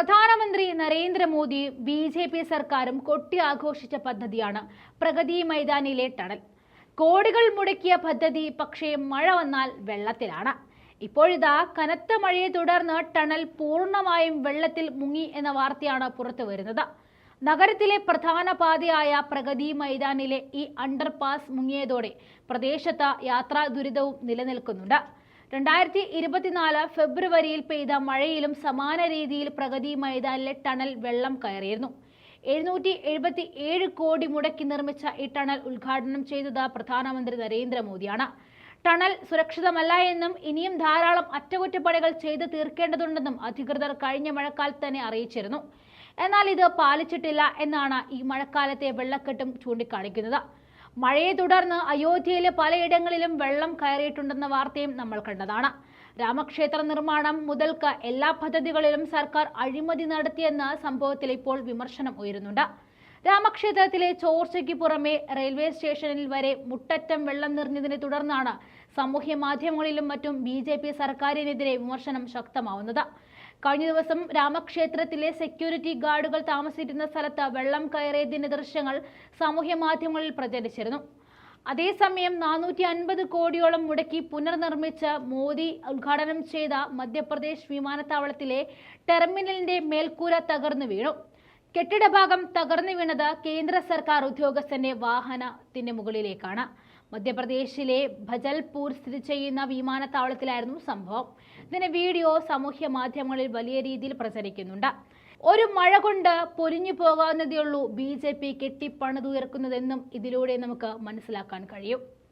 പ്രധാനമന്ത്രി Narendra Modi B J P സർക്കാരും കൊട്ടി ആഘോഷിച്ച പദ്ധതിയാണ് പ്രഗതി മൈതാനിലെ ടണൽ. കോടികൾ മുടക്കിയ പദ്ധതി പക്ഷേ മഴ വന്നാൽ വെള്ളത്തിലാണ്. ഇപ്പോഴിതാ കനത്ത മഴയെ തുടർന്ന് ടണൽ പൂർണമായും വെള്ളത്തിൽ മുങ്ങി എന്ന വാർത്തയാണ് പുറത്തു വരുന്നത്. നഗരത്തിലെ പ്രധാന പാതയായ പ്രഗതി മൈതാനിലെ ഈ അണ്ടർപാസ് മുങ്ങിയതോടെ പ്രദേശത്ത് യാത്രാ ദുരിതവും നിലനിൽക്കുന്നുണ്ട്. രണ്ടായിരത്തി ഇരുപത്തിനാല് ഫെബ്രുവരിയിൽ പെയ്ത മഴയിലും സമാന രീതിയിൽ പ്രഗതി മൈതാനിലെ ടണൽ വെള്ളം കയറിയിരുന്നു. എഴുന്നൂറ്റി എഴുപത്തി ഏഴ് കോടി മുടക്കി നിർമ്മിച്ച ഈ ടണൽ ഉദ്ഘാടനം ചെയ്തത് പ്രധാനമന്ത്രി നരേന്ദ്രമോദിയാണ്. ടണൽ സുരക്ഷിതമല്ല എന്നും ഇനിയും ധാരാളം അറ്റകുറ്റപ്പണികൾ ചെയ്തു തീർക്കേണ്ടതുണ്ടെന്നും അധികൃതർ കഴിഞ്ഞ മഴക്കാലത്ത് തന്നെ അറിയിച്ചിരുന്നു. എന്നാൽ ഇത് പാലിച്ചിട്ടില്ല എന്നാണ് ഈ മഴക്കാലത്തെ വെള്ളക്കെട്ടും ചൂണ്ടിക്കാണിക്കുന്നത്. മഴയെ തുടർന്ന് അയോധ്യയിലെ പലയിടങ്ങളിലും വെള്ളം കയറിയിട്ടുണ്ടെന്ന വാർത്തയും നമ്മൾ കണ്ടതാണ്. രാമക്ഷേത്ര നിർമ്മാണം മുതൽക്ക് എല്ലാ പദ്ധതികളിലും സർക്കാർ അഴിമതി നടത്തിയെന്ന സംഭവത്തിൽ ഇപ്പോൾ വിമർശനം ഉയരുന്നുണ്ട്. രാമക്ഷേത്രത്തിലെ ചോർച്ചയ്ക്ക് പുറമെ റെയിൽവേ സ്റ്റേഷനിൽ വരെ മുട്ടറ്റം വെള്ളം നിറഞ്ഞതിനെ തുടർന്നാണ് സാമൂഹ്യ മാധ്യമങ്ങളിലും മറ്റും ബി സർക്കാരിനെതിരെ വിമർശനം ശക്തമാവുന്നത്. കഴിഞ്ഞ ദിവസം രാമക്ഷേത്രത്തിലെ സെക്യൂരിറ്റി ഗാർഡുകൾ താമസിച്ചിരുന്ന സ്ഥലത്ത് വെള്ളം കയറിയതിന്റെ ദൃശ്യങ്ങൾ സാമൂഹ്യ മാധ്യമങ്ങളിൽ പ്രചരിച്ചിരുന്നു. അതേസമയം നാനൂറ്റി അൻപത് കോടിയോളം മുടക്കി പുനർനിർമ്മിച്ച മോദി ഉദ്ഘാടനം ചെയ്ത മധ്യപ്രദേശ് വിമാനത്താവളത്തിലെ ടെർമിനലിന്റെ മേൽക്കൂര തകർന്നു വീണു. കെട്ടിടഭാഗം തകർന്നു വീണത് കേന്ദ്ര സർക്കാർ ഉദ്യോഗസ്ഥന്റെ വാഹനത്തിന്റെ മുകളിലേക്കാണ്. മധ്യപ്രദേശിലെ ഭജൽപൂർ സ്ഥിതി ചെയ്യുന്ന വിമാനത്താവളത്തിലായിരുന്നു സംഭവം. ഇതിന് വീഡിയോ സാമൂഹ്യ മാധ്യമങ്ങളിൽ വലിയ രീതിയിൽ പ്രചരിക്കുന്നുണ്ട്. ഒരു മഴ കൊണ്ട് പൊലിഞ്ഞു പോകാവുന്നതേ ഉള്ളൂ ബി ജെ പി കെട്ടിപ്പണിതുയർക്കുന്നതെന്നും ഇതിലൂടെ നമുക്ക് മനസ്സിലാക്കാൻ കഴിയും.